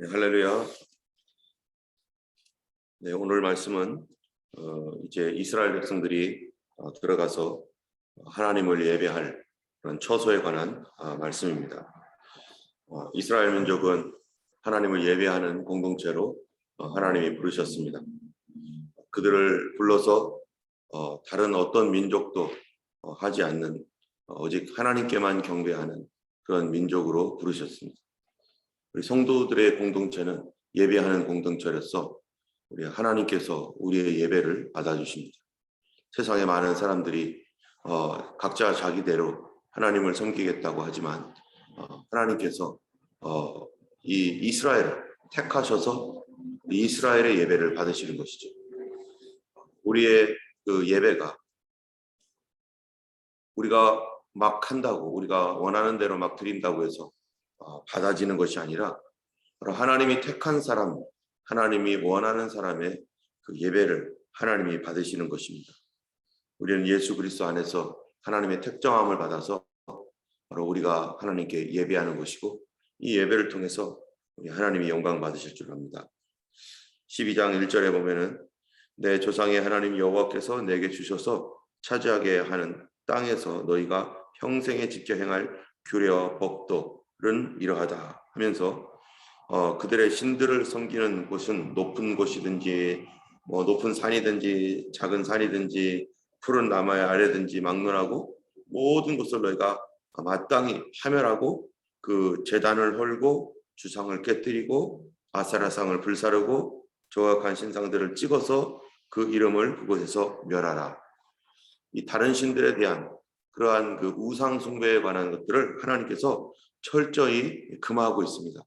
네, 할렐루야. 네, 오늘 말씀은 어, 이제 이스라엘 백성들이 어, 들어가서 하나님을 예배할 그런 처소에 관한 아, 말씀입니다. 어, 이스라엘 민족은 하나님을 예배하는 공동체로 어, 하나님이 부르셨습니다. 그들을 불러서 어, 다른 어떤 민족도 어, 하지 않는 어, 오직 하나님께만 경배하는 그런 민족으로 부르셨습니다. 우리 성도들의 공동체는 예배하는 공동체로서 우리 하나님께서 우리의 예배를 받아주십니다. 세상에 많은 사람들이 어, 각자 자기대로 하나님을 섬기겠다고 하지만 어, 하나님께서 어, 이 이스라엘을 택하셔서 이스라엘의 예배를 받으시는 것이죠. 우리의 그 예배가 우리가 막 한다고 우리가 원하는 대로 막 드린다고 해서 어, 받아지는 것이 아니라 바로 하나님이 택한 사람, 하나님이 원하는 사람의 그 예배를 하나님이 받으시는 것입니다. 우리는 예수 그리스도 안에서 하나님의 택정함을 받아서 바로 우리가 하나님께 예배하는 것이고 이 예배를 통해서 우리 하나님이 영광 받으실 줄 압니다. 12장 1절에 보면은 내 조상의 하나님 여호와께서 내게 주셔서 차지하게 하는 땅에서 너희가 평생에 지켜 행할 규례와 법도 는 이러하다 하면서 어, 그들의 신들을 섬기는 곳은 높은 곳이든지 뭐 높은 산이든지 작은 산이든지 푸른 나무의 아래든지 막론하고 모든 것을 너희가 마땅히 하멸하고 그 재단을 헐고 주상을 깨뜨리고 아사라상을 불사르고 조악한 신상들을 찍어서 그 이름을 그곳에서 멸하라. 이 다른 신들에 대한 그러한 그 우상 숭배에 관한 것들을 하나님께서 철저히 금하고 있습니다.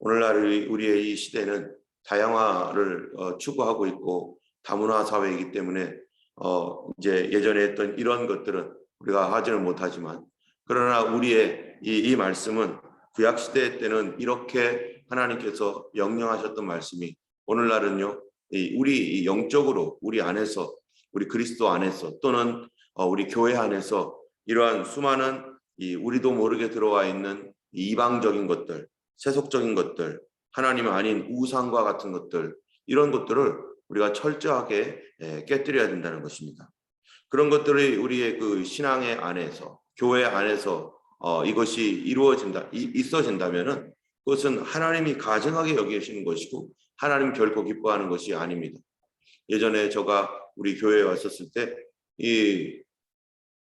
오늘날 우리의 이 시대는 다양화를 어, 추구하고 있고 다문화 사회이기 때문에 어, 이제 예전에 했던 이런 것들은 우리가 하지는 못하지만 그러나 우리의 이, 이 말씀은 구약 시대 때는 이렇게 하나님께서 명령하셨던 말씀이 오늘날은요 이 우리 영적으로 우리 안에서 우리 그리스도 안에서 또는 어, 우리 교회 안에서 이러한 수많은 이 우리도 모르게 들어와 있는 이방적인 것들, 세속적인 것들, 하나님 아닌 우상과 같은 것들 이런 것들을 우리가 철저하게 예, 깨뜨려야 된다는 것입니다. 그런 것들이 우리의 그 신앙의 안에서 교회 안에서 어, 이것이 이루어진다 있어진다면은 그것은 하나님이 가증하게 여기시는 것이고 하나님 결코 기뻐하는 것이 아닙니다. 예전에 제가 우리 교회에 왔었을 때 이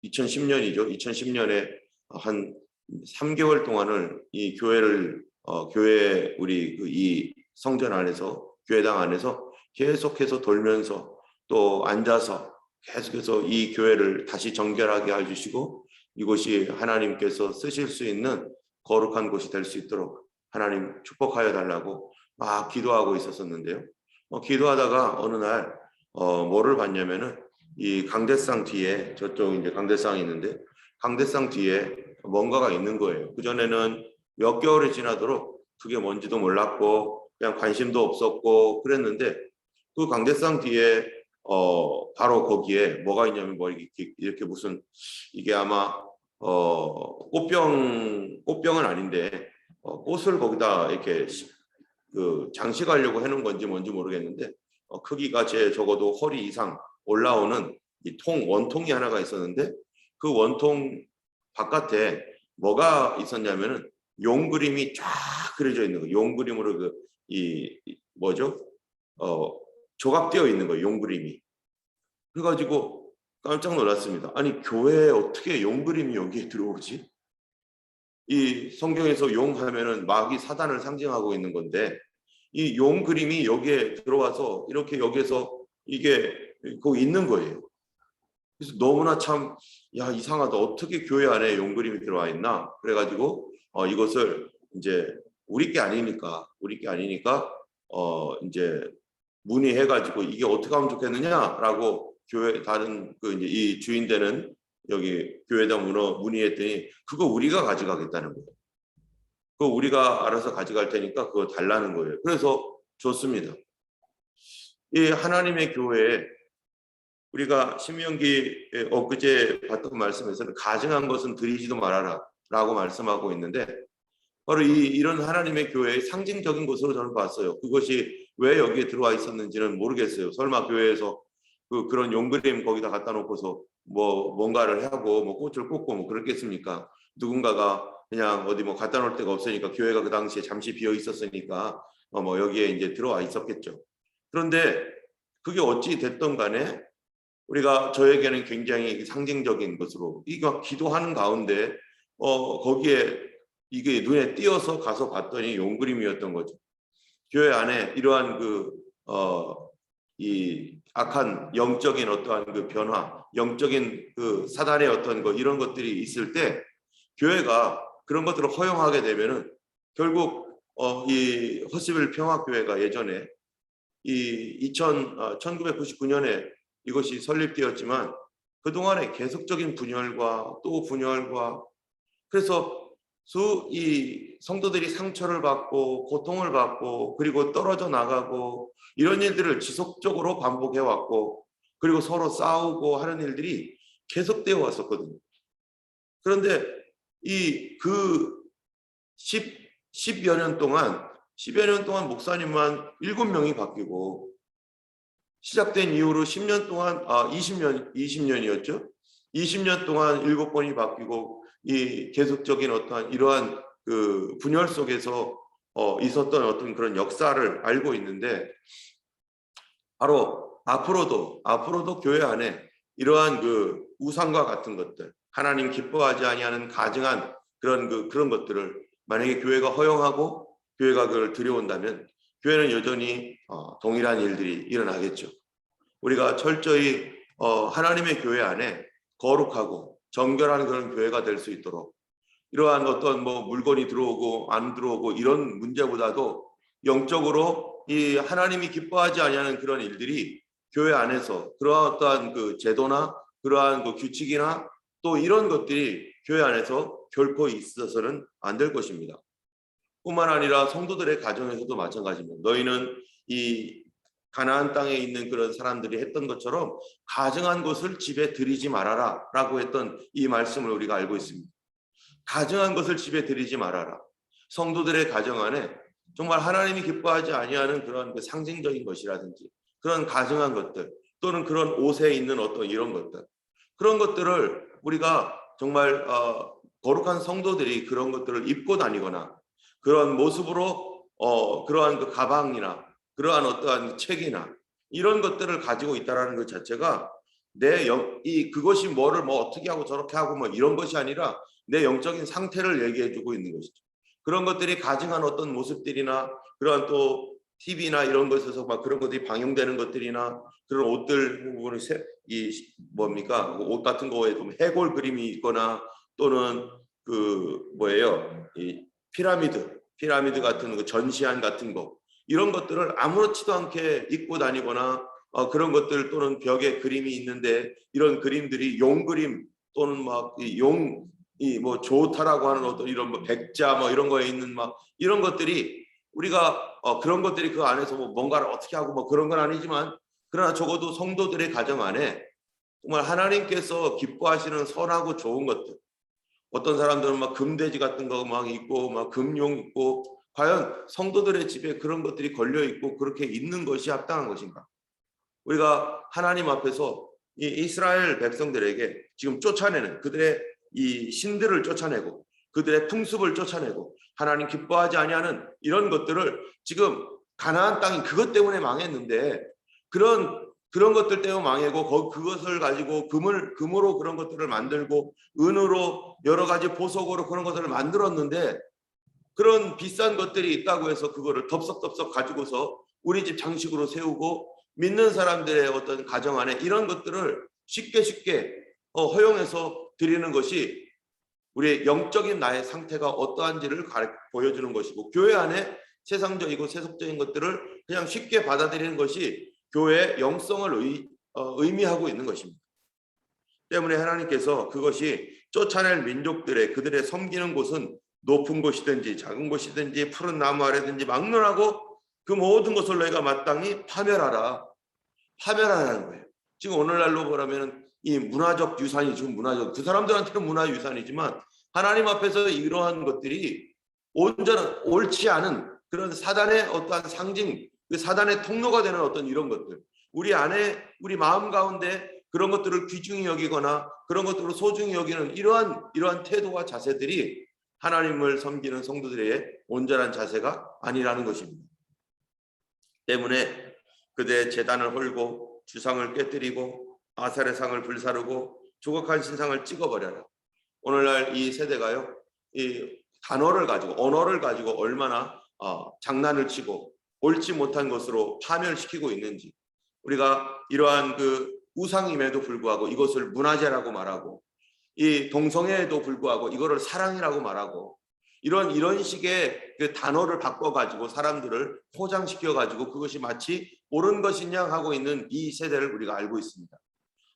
2010년이죠. 2010년에 한 3개월 동안을 이 교회를 어, 교회 우리 그 이 성전 안에서 교회당 안에서 계속해서 돌면서 또 앉아서 계속해서 이 교회를 다시 정결하게 해주시고 이곳이 하나님께서 쓰실 수 있는 거룩한 곳이 될 수 있도록 하나님 축복하여 달라고 막 기도하고 있었었는데요. 어, 기도하다가 어느 날 어, 뭐를 봤냐면은 이 강대상 뒤에 저쪽 이제 강대상이 있는데 강대상 뒤에 뭔가가 있는 거예요. 그 전에는 몇 개월이 지나도록 그게 뭔지도 몰랐고 그냥 관심도 없었고 그랬는데 그 강대상 뒤에 어 바로 거기에 뭐가 있냐면 뭐 이렇게, 이렇게 무슨 이게 아마 어 꽃병 꽃병은 아닌데 어, 꽃을 거기다 이렇게 그 장식하려고 해놓은 건지 뭔지 모르겠는데 어, 크기가 제 적어도 허리 이상 올라오는 이 통 원통이 하나가 있었는데 그 원통 바깥에 뭐가 있었냐면은 용 그림이 쫙 그려져 있는 거. 용 그림으로 그 이 뭐죠? 어 조각되어 있는 거예요. 용 그림이. 그래가지고 깜짝 놀랐습니다. 아니 교회에 어떻게 용 그림이 여기에 들어오지? 이 성경에서 용 하면은 마귀 사단을 상징하고 있는 건데 이 용 그림이 여기에 들어와서 이렇게 여기에서 이게 거기 있는 거예요. 그래서 너무나 참 야 이상하다 어떻게 교회 안에 용 그림이 들어와 있나 그래가지고 어, 이것을 이제 우리 게 아니니까 우리 게 아니니까 어 이제 문의해가지고 이게 어떻게 하면 좋겠느냐라고 교회 다른 그 이제 이 주인 되는 여기 교회다 문어 문의했더니 그거 우리가 가져가겠다는 거예요. 그거 우리가 알아서 가져갈 테니까 그거 달라는 거예요. 그래서 좋습니다. 이 하나님의 교회에 우리가 신명기 엊그제 봤던 말씀에서는 가증한 것은 드리지도 말아라 라고 말씀하고 있는데 바로 이 이런 하나님의 교회의 상징적인 것으로 저는 봤어요. 그것이 왜 여기에 들어와 있었는지는 모르겠어요. 설마 교회에서 그 그런 용그림 거기다 갖다 놓고서 뭐 뭔가를 하고 뭐 꽃을 꽂고 뭐 그랬겠습니까? 누군가가 그냥 어디 뭐 갖다 놓을 데가 없으니까 교회가 그 당시에 잠시 비어 있었으니까 어 뭐 여기에 이제 들어와 있었겠죠. 그런데 그게 어찌 됐던 간에 우리가 저에게는 굉장히 상징적인 것으로 이거 기도하는 가운데 어 거기에 이게 눈에 띄어서 가서 봤더니 용그림이었던 거죠. 교회 안에 이러한 그어이 악한 영적인 어떠한 그 변화, 영적인 그 사단의 어떤 거 이런 것들이 있을 때 교회가 그런 것들을 허용하게 되면은 결국 어 이 허스빌 평화교회가 예전에 이 2000, 어, 1999년에 이것이 설립되었지만 그동안에 계속적인 분열과 또 분열과 그래서 수 이 성도들이 상처를 받고 고통을 받고 그리고 떨어져 나가고 이런 일들을 지속적으로 반복해 왔고 그리고 서로 싸우고 하는 일들이 계속되어 왔었거든요. 그런데 이 그 10, 10여 년 동안 10여 년 동안 목사님만 7명이 바뀌고 시작된 이후로 10년 동안 아 20년 20년이었죠. 20년 동안 7번이 바뀌고 이 계속적인 어떠한 이러한 그 분열 속에서 어 있었던 어떤 그런 역사를 알고 있는데 바로 앞으로도 앞으로도 교회 안에 이러한 그 우상과 같은 것들 하나님 기뻐하지 아니하는 가증한 그런 그 그런 것들을 만약에 교회가 허용하고 교회가 그걸 들여온다면 교회는 여전히 어, 동일한 일들이 일어나겠죠. 우리가 철저히 어, 하나님의 교회 안에 거룩하고 정결한 그런 교회가 될 수 있도록 이러한 어떤 뭐 물건이 들어오고 안 들어오고 이런 문제보다도 영적으로 이 하나님이 기뻐하지 아니하는 그런 일들이 교회 안에서 그러한 어떠한 그 제도나 그러한 그 규칙이나 또 이런 것들이 교회 안에서 결코 있어서는 안 될 것입니다. 뿐만 아니라 성도들의 가정에서도 마찬가지입니다. 너희는 이 가나안 땅에 있는 그런 사람들이 했던 것처럼 가증한 것을 집에 들이지 말아라 라고 했던 이 말씀을 우리가 알고 있습니다. 가증한 것을 집에 들이지 말아라. 성도들의 가정 안에 정말 하나님이 기뻐하지 아니하는 그런 그 상징적인 것이라든지 그런 가증한 것들 또는 그런 옷에 있는 어떤 이런 것들 그런 것들을 우리가 정말 어, 거룩한 성도들이 그런 것들을 입고 다니거나 그런 모습으로 어, 그러한 그 가방이나 그러한 어떠한 책이나 이런 것들을 가지고 있다라는 것 자체가 내 영, 이 그것이 뭐를 뭐 어떻게 하고 저렇게 하고 뭐 이런 것이 아니라 내 영적인 상태를 얘기해 주고 있는 것이죠. 그런 것들이 가증한 어떤 모습들이나 그러한 또 TV나 이런 것에서 막 그런 것들이 방영되는 것들이나 그런 옷들 부분이 이 뭡니까 옷 같은 거에 좀 해골 그림이 있거나 또는 그 뭐예요 이 피라미드 피라미드 같은 거 전시안 같은 거 이런 것들을 아무렇지도 않게 입고 다니거나 어, 그런 것들 또는 벽에 그림이 있는데 이런 그림들이 용 그림 또는 막용 이 뭐 좋다라고 하는 어떤 이런 뭐 백자 뭐 이런 거에 있는 막 이런 것들이 우리가 어, 그런 것들이 그 안에서 뭐 뭔가를 어떻게 하고 뭐 그런 건 아니지만 그러나 적어도 성도들의 가정 안에 정말 하나님께서 기뻐하시는 선하고 좋은 것들 어떤 사람들은 막 금돼지 같은 거 막 있고 막 금용 있고 과연 성도들의 집에 그런 것들이 걸려 있고 그렇게 있는 것이 합당한 것인가? 우리가 하나님 앞에서 이 이스라엘 백성들에게 지금 쫓아내는 그들의 이 신들을 쫓아내고 그들의 풍습을 쫓아내고 하나님 기뻐하지 아니하는 이런 것들을 지금 가나안 땅이 그것 때문에 망했는데 그런 그런 것들 때문에 망하고 그것을 가지고 금을 금으로 그런 것들을 만들고 은으로 여러 가지 보석으로 그런 것들을 만들었는데 그런 비싼 것들이 있다고 해서 그거를 덥석덥석 가지고서 우리 집 장식으로 세우고 믿는 사람들의 어떤 가정 안에 이런 것들을 쉽게 쉽게 어, 허용해서 드리는 것이 우리의 영적인 나의 상태가 어떠한지를 보여주는 것이고 교회 안에 세상적이고 세속적인 것들을 그냥 쉽게 받아들이는 것이 교회의 영성을 의, 어, 의미하고 있는 것입니다. 때문에 하나님께서 그것이 쫓아낼 민족들의 그들의 섬기는 곳은 높은 곳이든지 작은 곳이든지 푸른 나무 아래든지 막론하고 그 모든 것을 너희가 마땅히 파멸하라. 파멸하라는 거예요. 지금 오늘날로 보라면 이 문화적 유산이 지금 문화적 그 사람들한테는 문화 유산이지만 하나님 앞에서 이러한 것들이 온전한 옳지 않은 그런 사단의 어떠한 상징, 그 사단의 통로가 되는 어떤 이런 것들, 우리 안에 우리 마음 가운데 그런 것들을 귀중히 여기거나 그런 것들을 소중히 여기는 이러한 이러한 태도와 자세들이 하나님을 섬기는 성도들의 온전한 자세가 아니라는 것입니다. 때문에 그대 재단을 헐고 주상을 깨뜨리고 아살의 상을 불사르고 조각한 신상을 찍어버려라. 오늘날 이 세대가요, 이 단어를 가지고 언어를 가지고 얼마나 어, 장난을 치고 옳지 못한 것으로 파멸시키고 있는지 우리가 이러한 그 우상임에도 불구하고 이것을 문화재라고 말하고 이 동성애에도 불구하고 이거를 사랑이라고 말하고 이런 이런 식의 그 단어를 바꿔 가지고 사람들을 포장시켜 가지고 그것이 마치 옳은 것이냐 하고 있는 이 세대를 우리가 알고 있습니다.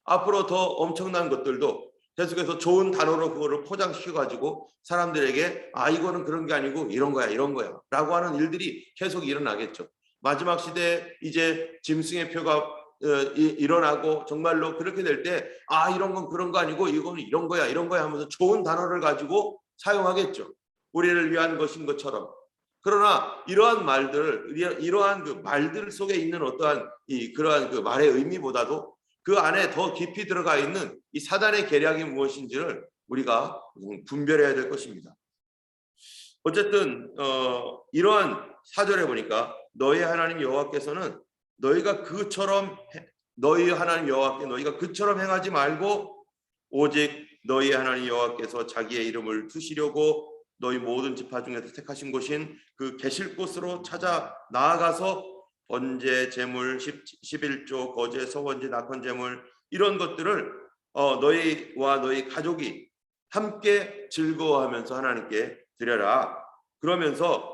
앞으로 더 엄청난 것들도 계속해서 좋은 단어로 그거를 포장시켜 가지고 사람들에게 아 이거는 그런 게 아니고 이런 거야 이런 거야 라고 하는 일들이 계속 일어나겠죠. 마지막 시대에 이제 짐승의 표가 어, 이- 일어나고 정말로 그렇게 될 때 아 이런 건 그런 거 아니고 이거는 이런 거야 이런 거야 하면서 좋은 단어를 가지고 사용하겠죠. 우리를 위한 것인 것처럼. 그러나 이러한 말들, 이러- 이러한 그 말들 속에 있는 어떠한 이 그러한 그 말의 의미보다도 그 안에 더 깊이 들어가 있는 이 사단의 계략이 무엇인지를 우리가 분별해야 될 것입니다. 어쨌든 어, 이러한 사절에 보니까 너희 하나님 여호와께서는 너희가 그처럼 해- 너희 하나님 여호와께 너희가 그처럼 행하지 말고 오직 너희 하나님 여호와께서 자기의 이름을 두시려고 너희 모든 지파 중에서 택하신 곳인 그 계실 곳으로 찾아 나아가서 번제 제물 11조 거제 서원제 낙헌 제물 이런 것들을 어, 너희와 너희 가족이 함께 즐거워하면서 하나님께 드려라. 그러면서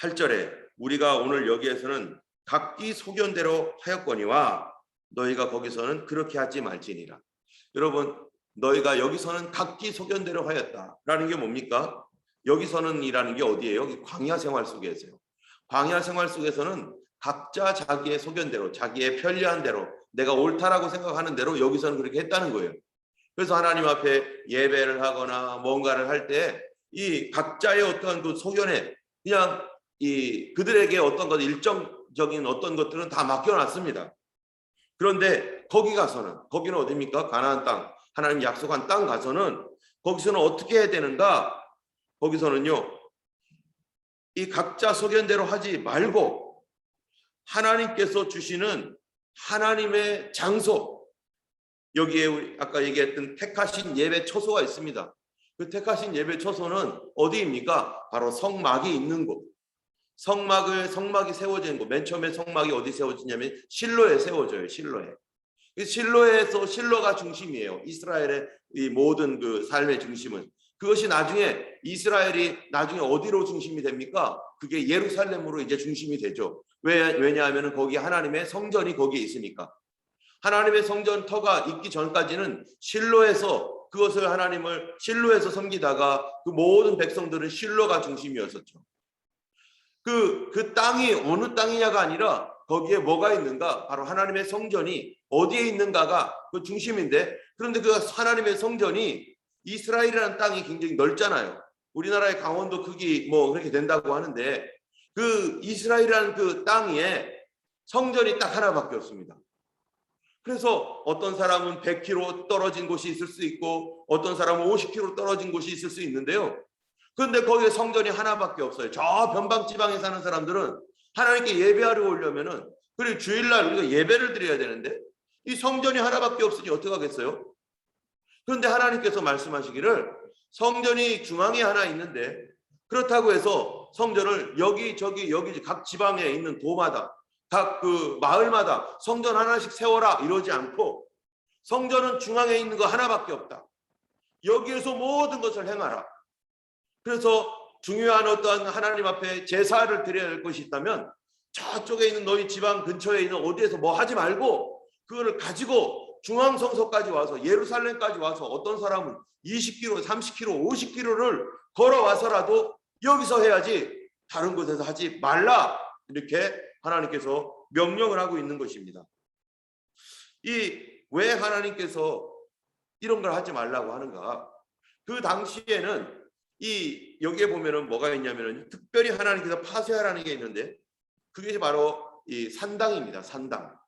8절에 우리가 오늘 여기에서는 각기 소견대로 하였거니와 너희가 거기서는 그렇게 하지 말지니라. 여러분 너희가 여기서는 각기 소견대로 하였다라는 게 뭡니까? 여기서는이라는 게 어디예요? 광야 생활 속에서요. 광야 생활 속에서는 각자 자기의 소견대로 자기의 편리한 대로 내가 옳다라고 생각하는 대로 여기서는 그렇게 했다는 거예요. 그래서 하나님 앞에 예배를 하거나 뭔가를 할 때 이 각자의 어떤 그 소견에 그냥 이 그들에게 어떤 것 일정적인 어떤 것들은 다 맡겨놨습니다. 그런데 거기 가서는 거기는 어디입니까? 가나안 땅 하나님 약속한 땅 가서는 거기서는 어떻게 해야 되는가? 거기서는요 이 각자 소견대로 하지 말고 하나님께서 주시는 하나님의 장소 여기에 우리 아까 얘기했던 택하신 예배 처소가 있습니다. 그 택하신 예배 처소는 어디입니까? 바로 성막이 있는 곳. 성막을 성막이 세워지는 곳. 맨 처음에 성막이 어디 세워지냐면 실로에 세워져요. 실로에. 그 실로에서 실로가 중심이에요. 이스라엘의 이 모든 그 삶의 중심은 그것이 나중에 이스라엘이 나중에 어디로 중심이 됩니까? 그게 예루살렘으로 이제 중심이 되죠. 왜 왜냐하면은 거기 하나님의 성전이 거기에 있으니까. 하나님의 성전 터가 있기 전까지는 실로에서 그것을 하나님을 실로에서 섬기다가 그 모든 백성들은 실로가 중심이었었죠. 그, 그 땅이 어느 땅이냐가 아니라 거기에 뭐가 있는가? 바로 하나님의 성전이 어디에 있는가가 그 중심인데 그런데 그 하나님의 성전이 이스라엘이라는 땅이 굉장히 넓잖아요. 우리나라의 강원도 크기 뭐 그렇게 된다고 하는데 그 이스라엘이라는 그 땅에 성전이 딱 하나밖에 없습니다. 그래서 어떤 사람은 100km 떨어진 곳이 있을 수 있고 어떤 사람은 50km 떨어진 곳이 있을 수 있는데요. 그런데 거기에 성전이 하나밖에 없어요. 저 변방 지방에 사는 사람들은 하나님께 예배하러 오려면은 그리고 주일날 우리가 예배를 드려야 되는데 이 성전이 하나밖에 없으니 어떻게 하겠어요? 그런데 하나님께서 말씀하시기를 성전이 중앙에 하나 있는데 그렇다고 해서 성전을 여기 저기 여기 각 지방에 있는 도마다 각 그 마을마다 성전 하나씩 세워라 이러지 않고 성전은 중앙에 있는 거 하나밖에 없다. 여기에서 모든 것을 행하라. 그래서 중요한 어떠한 하나님 앞에 제사를 드려야 할 것이 있다면 저쪽에 있는 너희 지방 근처에 있는 어디에서 뭐 하지 말고 그거를 가지고 중앙 성소까지 와서 예루살렘까지 와서 어떤 사람은 20km, 30km, 50km를 걸어와서라도 여기서 해야지 다른 곳에서 하지 말라 이렇게 하나님께서 명령을 하고 있는 것입니다. 이 왜 하나님께서 이런 걸 하지 말라고 하는가? 그 당시에는 이 여기에 보면은 뭐가 있냐면은 특별히 하나님께서 파쇄하라는 게 있는데 그게 바로 이 산당입니다. 산당.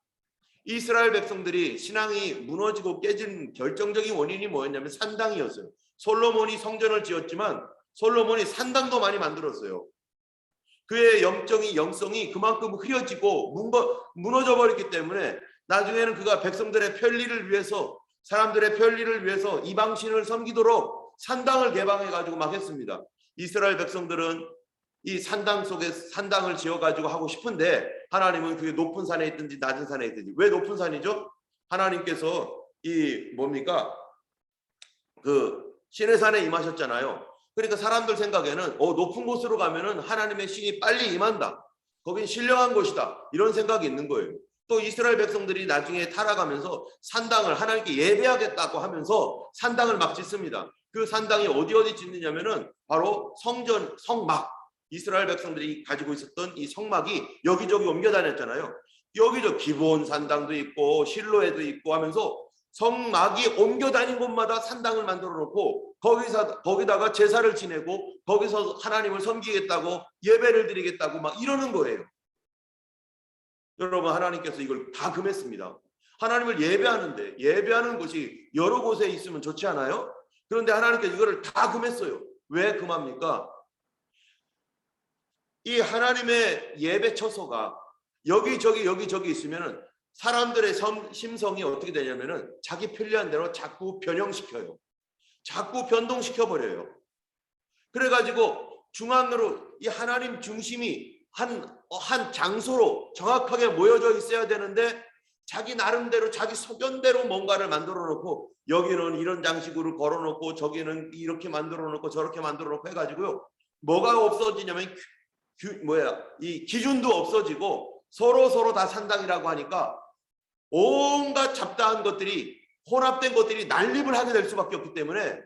이스라엘 백성들이 신앙이 무너지고 깨진 결정적인 원인이 뭐였냐면 산당이었어요. 솔로몬이 성전을 지었지만 솔로몬이 산당도 많이 만들었어요. 그의 영적인 영성이 그만큼 흐려지고 문거, 무너져 버렸기 때문에 나중에는 그가 백성들의 편리를 위해서 사람들의 편리를 위해서 이방신을 섬기도록 산당을 개방해 가지고 막 했습니다. 이스라엘 백성들은 이 산당 속에 산당을 지어 가지고 하고 싶은데 하나님은 그게 높은 산에 있든지 낮은 산에 있든지 왜 높은 산이죠? 하나님께서 이 뭡니까? 그 신의 산에 임하셨잖아요. 그러니까 사람들 생각에는 어 높은 곳으로 가면은 하나님의 신이 빨리 임한다. 거긴 신령한 곳이다. 이런 생각이 있는 거예요. 또 이스라엘 백성들이 나중에 타락하면서 산당을 하나님께 예배하겠다고 하면서 산당을 막 짓습니다. 그 산당이 어디 어디 짓느냐면은 바로 성전 성막 이스라엘 백성들이 가지고 있었던 이 성막이 여기저기 옮겨 다녔잖아요. 여기저 기본 산당도 있고 실로에도 있고 하면서 성막이 옮겨 다닌 곳마다 산당을 만들어 놓고 거기서 거기다가 제사를 지내고 거기서 하나님을 섬기겠다고 예배를 드리겠다고 막 이러는 거예요. 여러분 하나님께서 이걸 다 금했습니다. 하나님을 예배하는데 예배하는 곳이 여러 곳에 있으면 좋지 않아요? 그런데 하나님께서 이거를 다 금했어요. 왜 금합니까? 이 하나님의 예배 처소가 여기저기 여기저기 있으면은 사람들의 섬- 심성이 어떻게 되냐면은 자기 편리한 대로 자꾸 변형시켜요. 자꾸 변동시켜 버려요. 그래 가지고 중앙으로 이 하나님 중심이 한, 어, 한 장소로 정확하게 모여져 있어야 되는데 자기 나름대로 자기 소견대로 뭔가를 만들어 놓고 여기는 이런 장식으로 걸어 놓고 저기는 이렇게 만들어 놓고 저렇게 만들어 놓고 해 가지고요. 뭐가 없어지냐면 규, 뭐야 이 기준도 없어지고 서로 서로 다 산당이라고 하니까 온갖 잡다한 것들이 혼합된 것들이 난립을 하게 될 수밖에 없기 때문에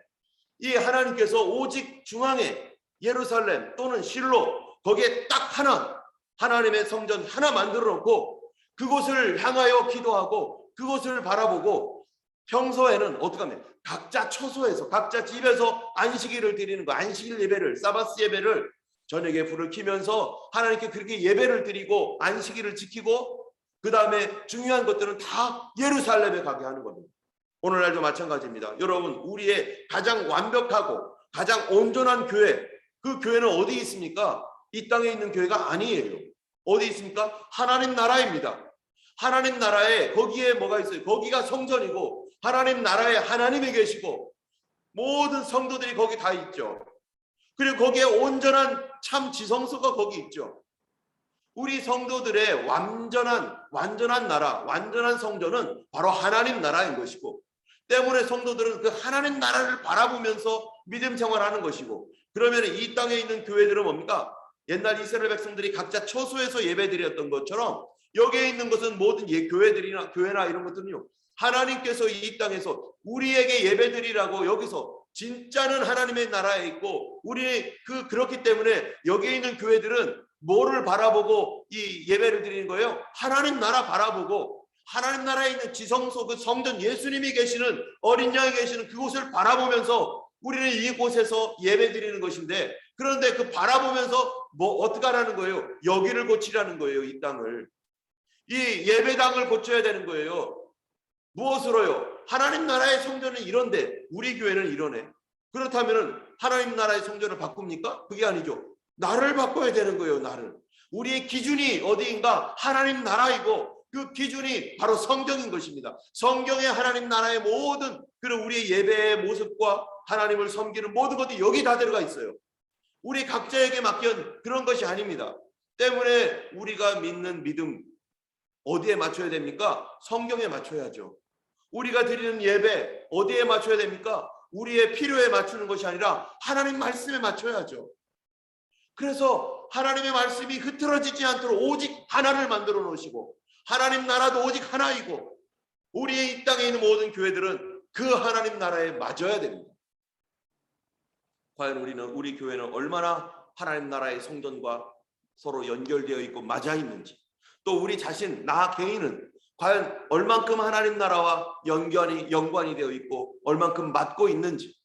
이 하나님께서 오직 중앙에 예루살렘 또는 실로 거기에 딱 하나 하나님의 성전 하나 만들어 놓고 그곳을 향하여 기도하고 그곳을 바라보고 평소에는 어떻게 하면 각자 처소에서 각자 집에서 안식일을 드리는 거 안식일 예배를 사바스 예배를 저녁에 불을 켜면서 하나님께 그렇게 예배를 드리고 안식일을 지키고 그 다음에 중요한 것들은 다 예루살렘에 가게 하는 겁니다. 오늘날도 마찬가지입니다. 여러분 우리의 가장 완벽하고 가장 온전한 교회 그 교회는 어디 있습니까? 이 땅에 있는 교회가 아니에요. 어디 있습니까? 하나님 나라입니다. 하나님 나라에 거기에 뭐가 있어요? 거기가 성전이고 하나님 나라에 하나님이 계시고 모든 성도들이 거기 다 있죠. 그리고 거기에 온전한 참 지성소가 거기 있죠. 우리 성도들의 완전한 완전한 나라, 완전한 성전은 바로 하나님 나라인 것이고 때문에 성도들은 그 하나님 나라를 바라보면서 믿음 생활하는 것이고 그러면 이 땅에 있는 교회들은 뭡니까? 옛날 이스라엘 백성들이 각자 처소에서 예배드렸던 것처럼 여기에 있는 것은 모든 예, 교회들이나 교회나 이런 것들은요. 하나님께서 이 땅에서 우리에게 예배드리라고 여기서 진짜는 하나님의 나라에 있고 우리 그 그렇기 때문에 여기에 있는 교회들은 뭐를 바라보고 이 예배를 드리는 거예요? 하나님 나라 바라보고 하나님 나라에 있는 지성소 그 성전 예수님이 계시는 어린 양이 계시는 그곳을 바라보면서 우리는 이곳에서 예배 드리는 것인데 그런데 그 바라보면서 뭐 어떻게 하라는 거예요? 여기를 고치라는 거예요, 이 땅을. 이 예배당을 고쳐야 되는 거예요. 무엇으로요? 하나님 나라의 성전은 이런데 우리 교회는 이러네. 그렇다면은 하나님 나라의 성전을 바꿉니까? 그게 아니죠. 나를 바꿔야 되는 거예요, 나를. 우리의 기준이 어디인가? 하나님 나라이고 그 기준이 바로 성경인 것입니다. 성경의 하나님 나라의 모든 그런 우리의 예배의 모습과 하나님을 섬기는 모든 것이 여기 다 들어가 있어요. 우리 각자에게 맡긴 그런 것이 아닙니다. 때문에 우리가 믿는 믿음 어디에 맞춰야 됩니까? 성경에 맞춰야죠. 우리가 드리는 예배 어디에 맞춰야 됩니까? 우리의 필요에 맞추는 것이 아니라 하나님 말씀에 맞춰야죠. 그래서 하나님의 말씀이 흐트러지지 않도록 오직 하나를 만들어 놓으시고 하나님 나라도 오직 하나이고 우리의 이 땅에 있는 모든 교회들은 그 하나님 나라에 맞아야 됩니다. 과연 우리는 우리 교회는 얼마나 하나님 나라의 성전과 서로 연결되어 있고 맞아 있는지 또 우리 자신 나 개인은 과연 얼만큼 하나님 나라와 연관이 연관이 되어 있고 얼만큼 맞고 있는지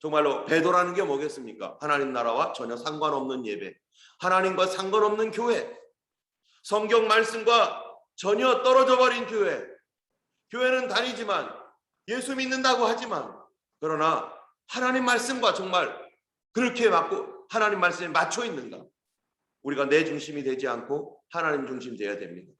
정말로 배도라는 게 뭐겠습니까? 하나님 나라와 전혀 상관없는 예배, 하나님과 상관없는 교회, 성경 말씀과 전혀 떨어져 버린 교회. 교회는 다니지만 예수 믿는다고 하지만 그러나 하나님 말씀과 정말 그렇게 맞고 하나님 말씀에 맞춰 있는가? 우리가 내 중심이 되지 않고 하나님 중심 되어야 됩니다.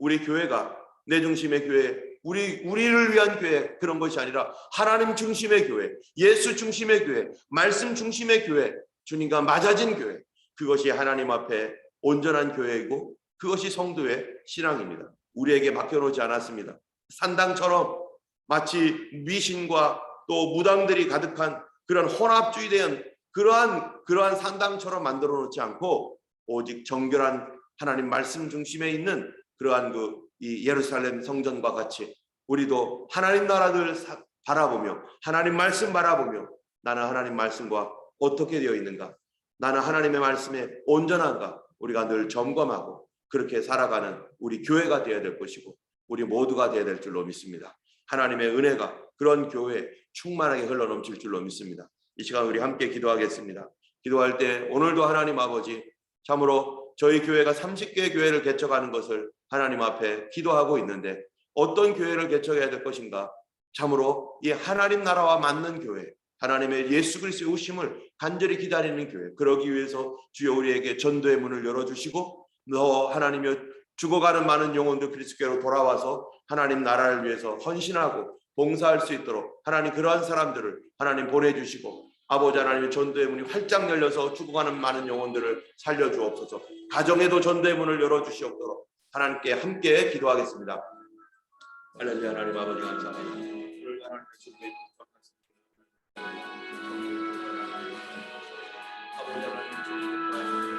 우리 교회가 내 중심의 교회, 우리 우리를 위한 교회 그런 것이 아니라 하나님 중심의 교회, 예수 중심의 교회, 말씀 중심의 교회, 주님과 맞아진 교회. 그것이 하나님 앞에 온전한 교회이고 그것이 성도의 신앙입니다. 우리에게 맡겨놓지 않았습니다. 산당처럼 마치 미신과 또 무당들이 가득한 그런 혼합주의된 그러한 그러한 산당처럼 만들어 놓지 않고 오직 정결한 하나님 말씀 중심에 있는 그러한 그 이 예루살렘 성전과 같이 우리도 하나님 나라를 사- 바라보며 하나님 말씀 바라보며 나는 하나님 말씀과 어떻게 되어 있는가 나는 하나님의 말씀에 온전한가 우리가 늘 점검하고 그렇게 살아가는 우리 교회가 되어야 될 것이고 우리 모두가 되어야 될 줄로 믿습니다. 하나님의 은혜가 그런 교회에 충만하게 흘러넘칠 줄로 믿습니다. 이 시간 우리 함께 기도하겠습니다. 기도할 때 오늘도 하나님 아버지 참으로 저희 교회가 30개 교회를 개척하는 것을 하나님 앞에 기도하고 있는데 어떤 교회를 개척해야 될 것인가? 참으로 이 하나님 나라와 맞는 교회, 하나님의 예수 그리스도의 오심을 간절히 기다리는 교회. 그러기 위해서 주여 우리에게 전도의 문을 열어 주시고 너 하나님여 죽어가는 많은 영혼들 그리스도께로 돌아와서 하나님 나라를 위해서 헌신하고 봉사할 수 있도록 하나님 그러한 사람들을 하나님 보내 주시고 아버지 하나님의 전도의 문이 활짝 열려서 죽어가는 많은 영혼들을 살려 주옵소서. 가정에도 전대문을 열어주시옵도록 하나님께 함께 기도하겠습니다. 할렐루 하나님 아버지 감사합니다. 아버지 하나님